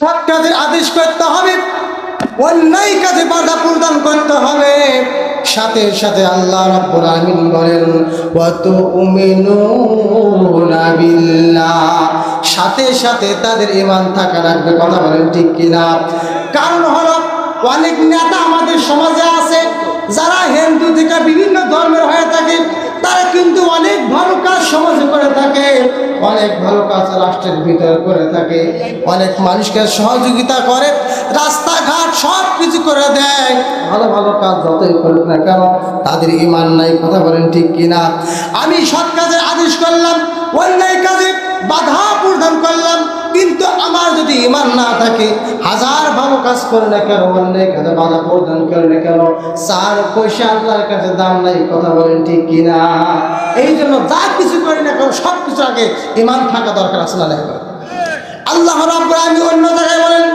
সৎ কাজের আদেশ করতে হবে। অন্যায় কাজে বাধা প্রদান করতে হবে। সাথে সাথে আল্লাহ রাব্বুল আলামিন বলেন ওয়া তুমিনুনা বিল্লাহ। সাথে সাথে তাদের ঈমান থাকা লাগবে কথা বলেন ঠিক কিনা? কারণ হলো, অনেক নেতা আমাদের সমাজে আছে, যারা হিন্দু থেকে বিভিন্ন ধর্মের হয়ে থাকে, তারা কিন্তু সমাজে করে থাকে, অনেক ভালো কাজ রাষ্ট্রের ভিতরে করে থাকে, অনেক মানুষকে সহযোগিতা করে, রাস্তাঘাট সব কিছু করে দেয়। ভালো ভালো কাজ যতই করুক না কেন, তাদের ইমান নাই, কথা বলেন ঠিক কিনা? আমি সৎ কাজের আদেশ করলাম, অন্যায় কাজে বাধা প্রদান করলাম, কিন্তু আমার যদি ইমান না থাকে, হাজার ভালো কাজ করে না কেন অন্যায় কাজে বাধা প্রদান করে না কেন? চার পয়সা আল্লাহর কাছে দাম নাই, কথা বলেন ঠিক কিনা? এই জন্য যা কিছু করি না কেন সব কিছু আগে ইমান থাকা দরকার আসলে নাই আল্লাহ রাব্বুল আলামিন অন্য জায়গায় বলেন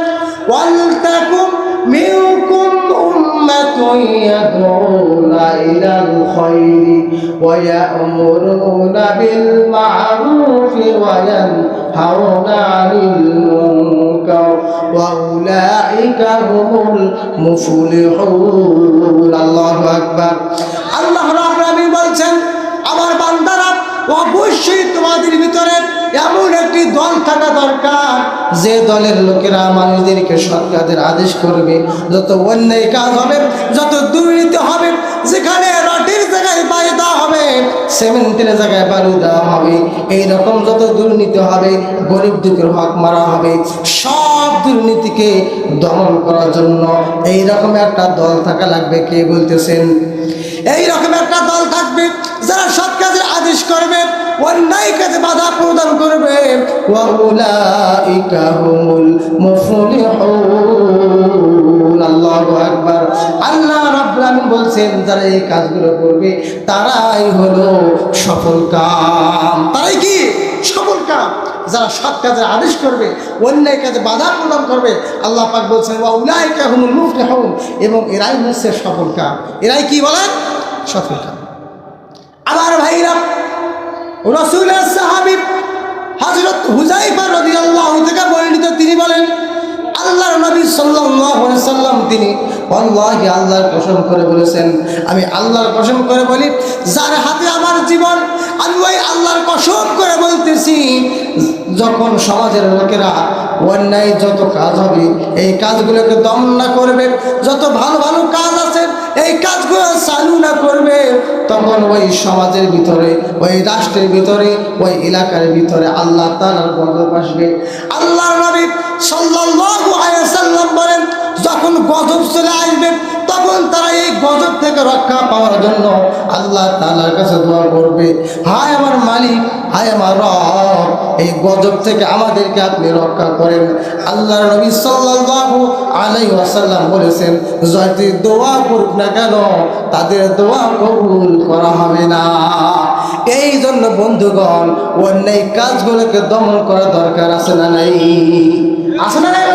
ওয়ালতাকুম মিনকুম উম্মাতুন ইয়াদউনা ইলাল খায়রি। ইয়ানহাউনা 'আনিল মুনকার ওয়া উলাইকা হুমুল মুফলিহুন আল্লাহু আকবার আল্লাহ রাব্বুল আলামিন বলছেন, আমার বান্দারা, অবশ্যই তোমাদের ভিতরে এমন একটি দল থাকা দরকার, যে দলের লোকেরা মানুষদেরকে সৎ আদেশ করবে। যত অন্যায় কাজ হবে, যত দুর্নীতি সিমেন্টের জায়গায় বালু দেওয়া হবে। এইরকম যত দুর্নীতি হবে, গরিব দুঃখের হক মারা হবে। সব দুর্নীতিকে দমন করার জন্য এইরকম একটা দল থাকা লাগবে, কে বলতেছেন? এইরকম একটা দল থাকবে, যারা সৎ কাজের আদেশ করবে, অন্যায় কাজে বাধা প্রদান করবে। আল্লাহু আকবার। রাব্বুল বলছেন, যারা এই কাজগুলো করবে, তারাই হলো সফল কাম। তারাই কি? সফল কাম। যারা সৎ কাজের আদেশ করবে, অন্যায় কাজে বাধা প্রদান করবে, আল্লাহ পাক বলছেন বা ওয়াউলাইকা হুমুল মুফলিহুন। এবং এরাই হচ্ছে সফল কাম। এরাই কি বলেন? সফল কাম। আমার ভাইরা, রসুলের সাহাবি হজরত হুজাইফা রাদিয়াল্লাহু থেকে বর্ণিত তিনি বলেন, আল্লাহর নবী আলাইহি সাল্লাম তিনি আল্লাহি আল্লাহর কসম করে বলেছেন। আমি আল্লাহর কসম করে বলি, যার হাতে আমার জীবন, আমি ওই আল্লাহর কসম করে বলতেছি, যখন সমাজের লোকেরা অন্যায় যত কাজ হবে, এই কাজগুলোকে দমন না করবে, যত ভালো ভালো কাজ আছে, এই কাজগুলো চালু না করবে, তখন ওই সমাজের ভিতরে, ওই রাষ্ট্রের ভিতরে, ওই এলাকার ভিতরে আল্লাহ তালার গজব আসবে। আল্লাহ নবী সাল্লাল্লাহু যখন গজব চলে আসবে, তখন তারা এই গজব থেকে রক্ষা পাওয়ার জন্য আল্লাহ তালার কাছে দোয়া করবে। হায় আমার মালিক, হায় আমার রব, এই গজব থেকে আমাদেরকে আপনি রক্ষা করেন। আল্লাহ নবী সাল্লাল্লাহু আলাইহি ওয়াসাল্লাম বলেছেন, যদি দোয়া করুক না কেন, তাদের দোয়া কবুল করা হবে না। এই জন্য বন্ধুগণ, অন্যায় কাজগুলোকে দমন করা দরকার আছে না নাই? আছে না নাই?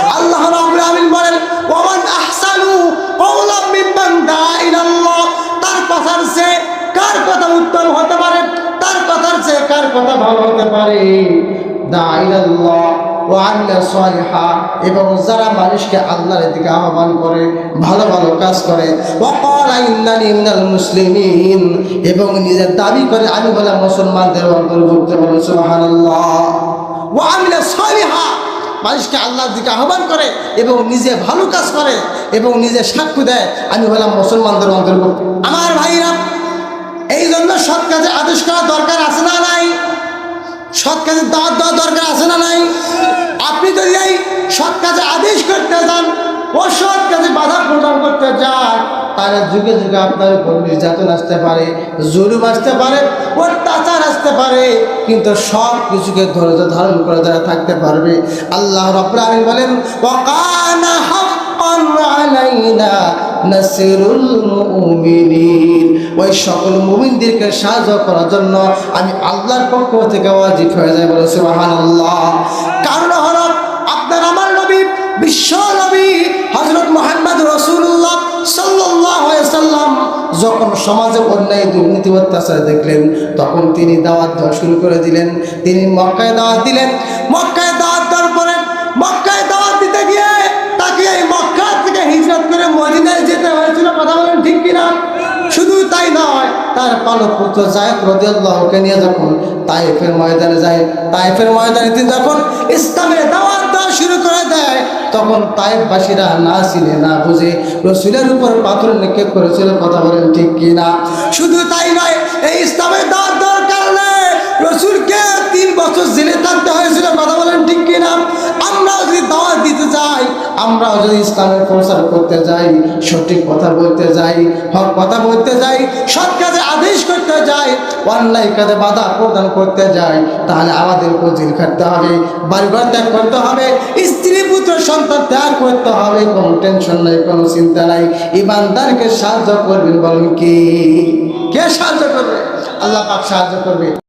কার কথা উত্তম হতে পারে, তার কথার চেয়ে কার কথা ভালো হতে পারে? ও এবং যারা মানুষকে আল্লাহর দিকে আহ্বান করে, ভালো ভালো কাজ করে মুসলিমিন, এবং নিজের দাবি করে, আমি বলে মুসলমানদের অন্তর্ভুক্ত ওয়া আমিলা সালিহা, মানুষকে আল্লাহর দিকে আহ্বান করে, এবং নিজে ভালো কাজ করে, এবং নিজে সাক্ষ্য দেয়, আমি হলাম মুসলমানদের অন্তর্ভুক্ত। আমার ভাইরা এই জন্য সৎ কাজে আদেশ করা দরকার আছে না নাই? সৎ কাজে দাওয়াত দেওয়া দরকার আছে না নাই? আপনি যদি এই সৎ কাজে আদেশ করতে যান, ও সৎ কাজে বাধা প্রদান করতে যান, তাহলে যুগে যুগে আপনার উপর নির্যাতন আসতে পারে, জুলুম আসতে পারে, অত্যাচার আসতে পারে, কিন্তু সব কিছুকে ধৈর্য ধারণ করে যারা থাকতে পারবে। আল্লাহ আলামিন বলেন নাসরুল মুমিনিন। ওই সকল মুমিনদেরকে সাহায্য করার জন্য আমি আল্লাহর পক্ষ থেকে ওয়াজিব হয়ে বলে সুবহানাল্লাহ। কারণ হলো আপনার আমার নবী, বিশ্ব নবী হজরত মোহাম্মদ রসুল্লাহ সাল্লাহ সাল্লাম যখন সমাজে অন্যায় দুর্নীতি অত্যাচার দেখলেন, তখন তিনি দাওয়াত দেওয়া শুরু করে দিলেন। তিনি মক্কায় দাওয়াত দিলেন। মক্কায় দাওয়াত দেওয়ার পরে মক্কায় দাওয়াত দিতে গিয়ে তাকে এই মক্কা থেকে হিজরত করে মদিনায় যেতে হয়েছিল, কথা বলেন ঠিক কিনা? শুধু তাই নয়, তার পালক পুত্র জায়দ রদিয়াল্লাহকে নিয়ে যখন তাইফের ময়দানে যায়, তাইফের ময়দানে তিনি যখন ইসলামের দাওয়াত দেওয়া শুরু করে দেয়, তখন তাইফবাসীরা না চিনে, না বুঝে, রসুলের উপর পাথর নিক্ষেপ করেছিল, কথা বলেন ঠিক কিনা? শুধু তাই নয়, এই ইসলামের দাওয়াত দেওয়ার কারণে রসুলকে তিন বছর জেলে থাকতে হয়েছিল, কথা যাই আমরাও যদি ইসলামের প্রচার করতে যাই, সঠিক কথা বলতে যাই, হক কথা বলতে যাই, সৎ কাজে আদেশ করতে যাই, অন্যায় কাজে বাধা প্রদান করতে যাই, তাহলে আমাদের জেল খাটতে হবে, বাড়িঘর ত্যাগ করতে হবে, স্ত্রী, পুত্র, সন্তান ত্যাগ করতে হবে, কোনো টেনশন নাই, কোনো চিন্তা নাই। ইমানদারকে সাহায্য করবেন বলেন কি? কে সাহায্য করবে? আল্লাহ পাক সাহায্য করবে।